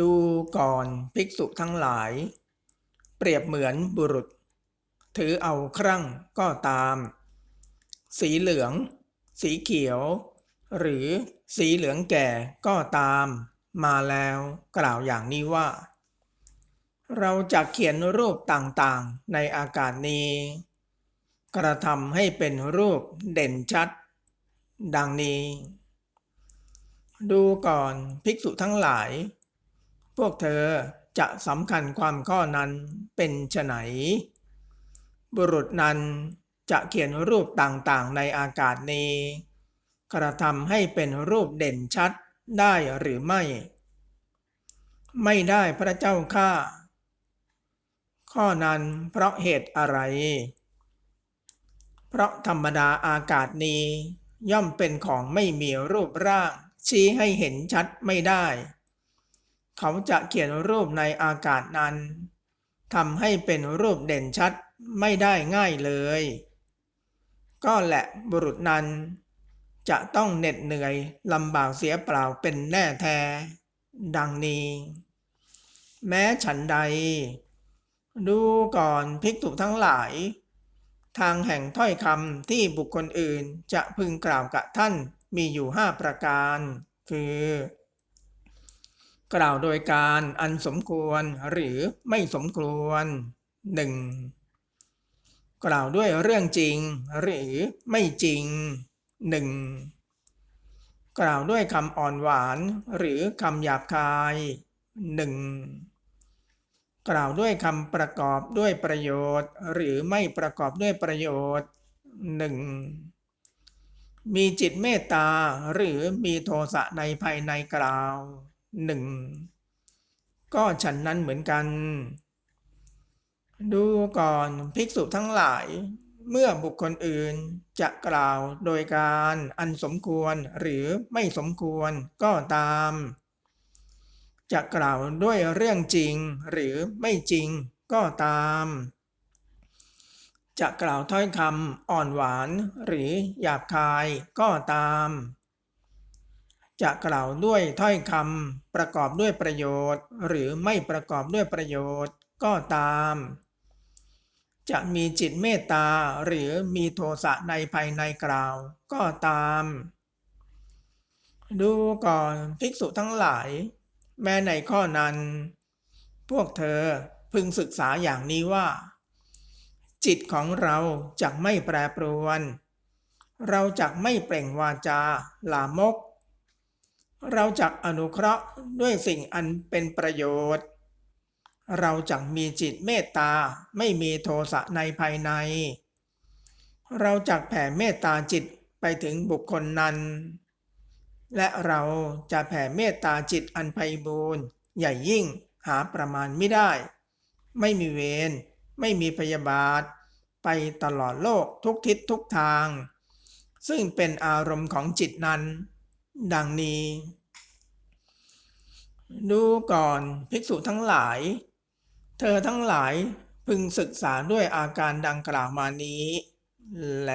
ดูก่อนภิกษุทั้งหลาย เปรียบเหมือนบุรุษ ถือเอาครั่งก็ตาม สีเหลือง สีเขียว หรือสีเหลืองแก่ก็ตาม มาแล้วกล่าวอย่างนี้ว่า เราจะเขียนรูปต่างๆในอากาศนี้ กระทำให้เป็นรูปเด่นชัด ดังนี้ ดูก่อนภิกษุทั้งหลาย พวกเธอจะสำคัญความข้อนั้นเป็นไฉนบุรุษนั้นจะเขียนรูปต่างๆในอากาศนี้ กระทำให้เป็นรูปเด่นชัดได้หรือไม่ ไม่ได้พระเจ้าข้าข้อนั้นเพราะเหตุอะไร เพราะธรรมดาอากาศนี้ ย่อมเป็นของไม่มีรูปร่าง ชี้ให้เห็นชัดไม่ได้ เขาจะเขียนรูปในอากาศนั้นทำให้เป็นรูปเด่นชัดไม่ได้ง่ายเลย ก็แหละบุรุษนั้น จะต้องเหน็ดเหนื่อยลำบากเสียเปล่าเป็นแน่แท้ ดังนี้ แม้ฉันใด ดูก่อนภิกษุทั้งหลาย ทางแห่งถ้อยคำที่บุคคลอื่นจะพึงกล่าวกับท่านมีอยู่ห้าประการ คือ กล่าวโดยการอันสมควรหรือไม่สมควรหนึ่งกล่าวด้วยเรื่องจริงหรือไม่จริงหนึ่งกล่าวด้วยคำอ่อนหวานหรือคำหยาบคายหนึ่งกล่าวด้วยคำประกอบด้วยประโยชน์ หรือไม่ประกอบด้วยประโยชน์หนึ่งมีจิตเมตตาหรือมีโทสะในภายในกล่าว หนึ่งก็ฉันนั้นเหมือนกัน ดูก่อนภิกษุทั้งหลาย เมื่อบุคคลอื่นจะกล่าวโดยการอันสมควรหรือไม่สมควรก็ตาม จะกล่าวด้วยเรื่องจริงหรือไม่จริงก็ตาม จะกล่าวถ้อยคำอ่อนหวานหรือหยาบคายก็ตาม จะกล่าวด้วยถ้อยคำประกอบด้วยประโยชน์ หรือไม่ประกอบด้วยประโยชน์ก็ตาม จะมีจิตเมตตาหรือมีโทสะในภายในกล่าวก็ตาม ดูก่อนภิกษุทั้งหลาย แม้ในข้อนั้น พวกเธอพึงศึกษาอย่างนี้ว่า จิตของเราจะไม่แปรปรวน เราจะไม่เปล่งวาจาลามก เราจะอนุเคราะห์ด้วยสิ่งอันเป็นประโยชน์ เราจะมีจิตเมตตาไม่มีโทสะในภายใน เราจะแผ่เมตตาจิตไปถึงบุคคลนั้น และเราจะแผ่เมตตาจิตอันไพบูรณ์ใหญ่ยิ่งหาประมาณไม่ได้ ไม่มีเวรไม่มีพยาบาท ไปตลอดโลกทุกทิศทุกทาง ซึ่งเป็นอารมณ์ของจิตนั้น ดังนี้ ดูก่อนภิกษุทั้งหลาย เธอทั้งหลายพึงศึกษาด้วยอาการดังกล่าวมานี้ แล